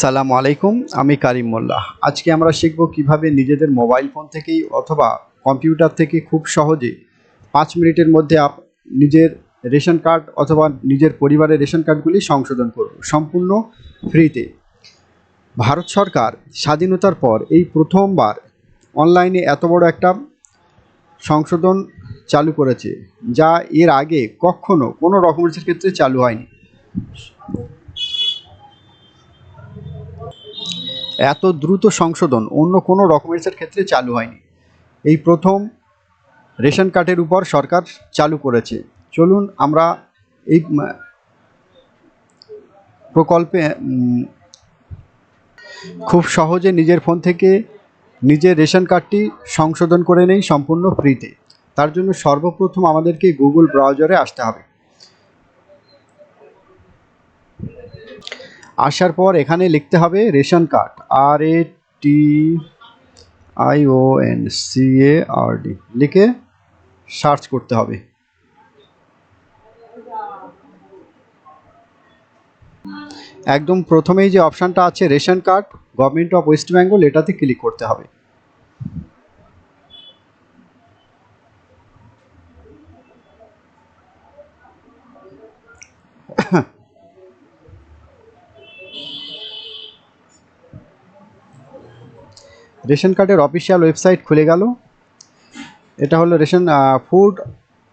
সালাম আলাইকুম, আমি কারিম মোল্লা। আজকে আমরা শিখব কীভাবে নিজেদের মোবাইল ফোন থেকেই অথবা কম্পিউটার থেকে খুব সহজে পাঁচ মিনিটের মধ্যে আপ নিজের রেশন কার্ড অথবা নিজের পরিবারের রেশন কার্ডগুলি সংশোধন করব। সম্পূর্ণ ফ্রিতে। ভারত সরকার স্বাধীনতার পর এই প্রথমবার অনলাইনে এত বড় একটা সংশোধন চালু করেছে, যা এর আগে কখনো কোনো ডকুমেন্টসের ক্ষেত্রে চালু হয়নি। এত দ্রুত সংশোধন অন্য কোনো ডকুমেন্টসের ক্ষেত্রে চালু হয়নি। এই প্রথম রেশন কার্ডের উপর সরকার চালু করেছে। চলুন আমরা এই প্রকল্পে খুব সহজে নিজের ফোন থেকে নিজের রেশন কার্ডটি সংশোধন করে নেই সম্পূর্ণ ফ্রিতে। তার জন্য সর্বপ্রথম আমাদেরকে গুগল ব্রাউজারে আসতে হবে। আসার পর এখানে লিখতে হবে ration card R A T I O N C A R D লিখে সার্চ করতে হবে। একদম প্রথমেই যে অপশানটা আছে ration card, government of West Bengal এটাতে ক্লিক করতে হবে। রেশন কার্ডের অফিসিয়াল ওয়েবসাইট খুলে গেল। এটা হলো ration food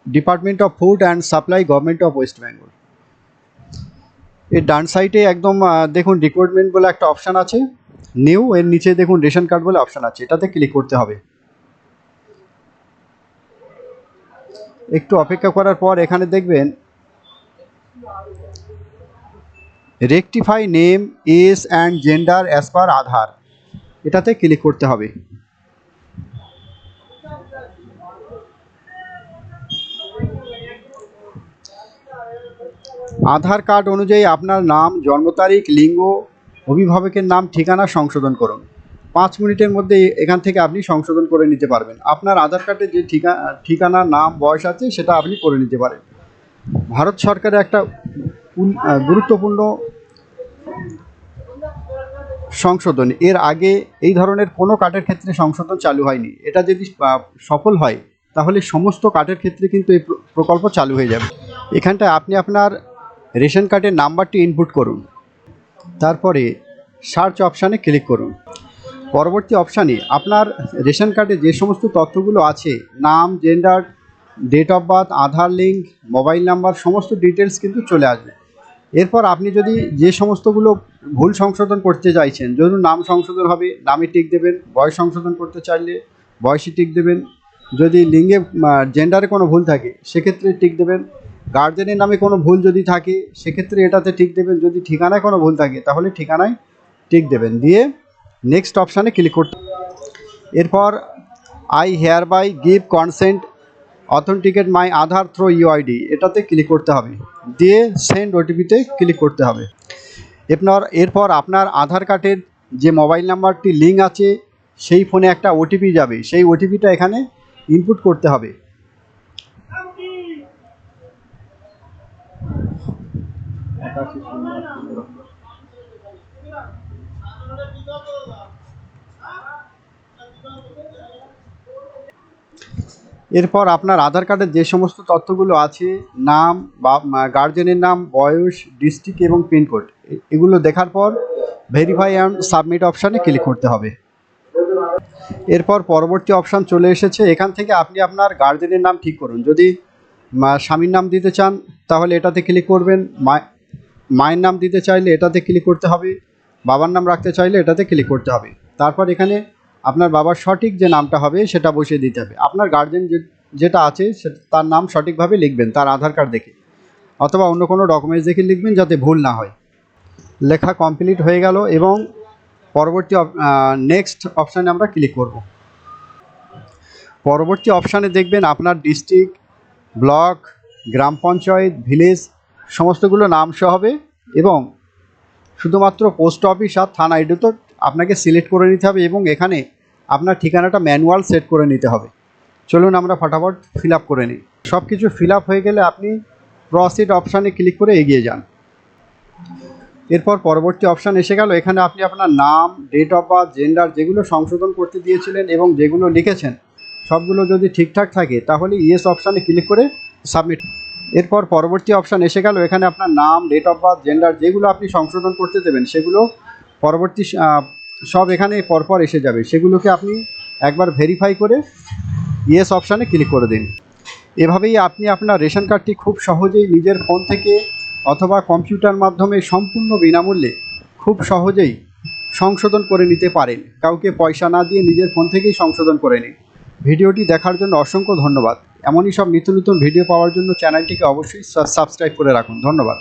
department of food and supply government of West Bengal এর ডান সাইডে একদম দেখুন রিক্রুটমেন্ট বলে একটা অপশান আছে। নিউ এর নিচে দেখুন রেশন কার্ড বলে অপশান আছে। এটাতে ক্লিক করতে হবে। একটু অপেক্ষা করার পর এখানে দেখবেন rectify name age and gender as per Aadhaar. এটাতে ক্লিক করতে হবে। আধার কার্ড অনুযায়ী আপনার নাম, জন্ম তারিখ, লিঙ্গ, অভিভাবকের নাম, ঠিকানা সংশোধন করুন। পাঁচ মিনিটের মধ্যে এখান থেকে আপনি সংশোধন করে নিতে পারবেন। আপনার আধার কার্ডে যে ঠিকা, ঠিকানা, নাম, বয়স আছে, সেটা আপনি করে নিতে পারেন। ভারত সরকারের একটা গুরুত্বপূর্ণ সংশোধন। এর আগে এই ধরনের কোনো কার্ডের ক্ষেত্রে সংশোধন চালু হয়নি। এটা যদি সফল হয়, তাহলে সমস্ত কার্ডের ক্ষেত্রে কিন্তু এই প্রকল্প চালু হয়ে যাবে। এখানটায় আপনি আপনার রেশন কার্ডের নাম্বারটি ইনপুট করুন। তারপরে সার্চ অপশানে ক্লিক করুন। পরবর্তী অপশানে আপনার রেশন কার্ডে যে সমস্ত তথ্যগুলো আছে, নাম gender date of birth Aadhaar link mobile number সমস্ত ডিটেলস কিন্তু চলে আসবে। এরপর আপনি যদি যে সমস্তগুলো ভুল সংশোধন করতে চাইছেন, ধরুন নাম সংশোধন হবে নামে টিক দেবেন, বয়স সংশোধন করতে চাইলে বয়সে টিক দেবেন। যদি লিঙ্গে জেন্ডারে কোনো ভুল থাকে, সেক্ষেত্রে টিক দেবেন। গার্জেনের নামে কোনো ভুল যদি থাকে, সেক্ষেত্রে এটাতে টিক দেবেন। যদি ঠিকানায় কোনো ভুল থাকে, তাহলে ঠিকানায় টিক দেবেন। দিয়ে নেক্সট অপশানে ক্লিক করতে এরপর I hereby give consent authenticate my Aadhaar through UID এটাতে ক্লিক করতে হবে। দিয়ে সেন্ড ওটিপিতে ক্লিক করতে হবে। এরপর এরপর আপনার আধার কার্ডের যে মোবাইল নাম্বারটি লিঙ্ক আছে, সেই ফোনে একটা ওটিপি যাবে। সেই ওটিপিটা এখানে ইনপুট করতে হবে। এরপর আপনার আধার কার্ডের যে সমস্ত তথ্যগুলো আছে, নাম বা গার্জেনের নাম, বয়স ডিস্ট্রিক্ট এবং পিনকোড এগুলো দেখার পর ভেরিফাই অ্যান্ড সাবমিট অপশানে ক্লিক করতে হবে। এরপর পরবর্তী অপশান চলে এসেছে, এখান থেকে আপনি আপনার গার্জেনের নাম ঠিক করুন। যদি স্বামীর নাম দিতে চান, তাহলে এটাতে ক্লিক করবেন। মায়ের নাম দিতে চাইলে এটাতে ক্লিক করতে হবে। বাবার নাম রাখতে চাইলে এটাতে ক্লিক করতে হবে। তারপর এখানে আপনার বাবার সঠিক যে নামটা হবে, সেটা বসিয়ে দিতে হবে। আপনার গার্জেন যে যেটা আছে তার নাম সঠিকভাবে লিখবেন, তার আধার কার্ড দেখে। অথবা অন্য কোনো ডকুমেন্টস দেখে লিখবেন, যাতে ভুল না হয়। লেখা কমপ্লিট হয়ে গেল এবং পরবর্তী নেক্সট অপশানে আমরা ক্লিক করব। পরবর্তী অপশানে দেখবেন আপনার district block gram panchayat village সমস্তগুলো নাম সহ হবে এবং শুধুমাত্র পোস্ট অফিস আর থানা এটা তো আপনাকে সিলেক্ট করে নিতে হবে এবং এখানে আপনার ঠিকানাটা ম্যানুয়াল সেট করে নিতে হবে। চলুন আমরা ফটাফট ফিল আপ করে নিই। সব কিছু ফিল আপ হয়ে গেলে আপনি প্রসিড অপশানে ক্লিক করে এগিয়ে যান। এরপর পরবর্তী অপশান এসে গেল। এখানে আপনি আপনার নাম ডেট অফ বার্থ জেন্ডার যেগুলো সংশোধন করতে দিয়েছিলেন এবং যেগুলো লিখেছেন, সবগুলো যদি ঠিকঠাক থাকে তাহলে ইয়েস অপশানে ক্লিক করে সাবমিট এরপর পরবর্তী অপশান এসে গেল। এখানে আপনার নাম ডেট অফ বার্থ জেন্ডার যেগুলো আপনি সংশোধন করতে দেবেন সেগুলো পরবর্তী সব এখানে পরপর এসে যাবে। সেগুলোকে আপনি একবার ভেরিফাই করে ইয়েস অপশানে ক্লিক করে দিন। এভাবেই আপনি আপনার রেশন কার্ডটি খুব সহজেই নিজের ফোন থেকে অথবা কম্পিউটার মাধ্যমে সম্পূর্ণ বিনামূল্যে খুব সহজেই সংশোধন করে নিতে পারেন। কাউকে পয়সা না দিয়ে নিজের ফোন থেকেই সংশোধন করে নিন। ভিডিওটি দেখার জন্য অসংখ্য ধন্যবাদ। এমনই সব নিত্য নতুন ভিডিও পাওয়ার জন্য চ্যানেলটিকে অবশ্যই সাবস্ক্রাইব করে রাখুন। ধন্যবাদ।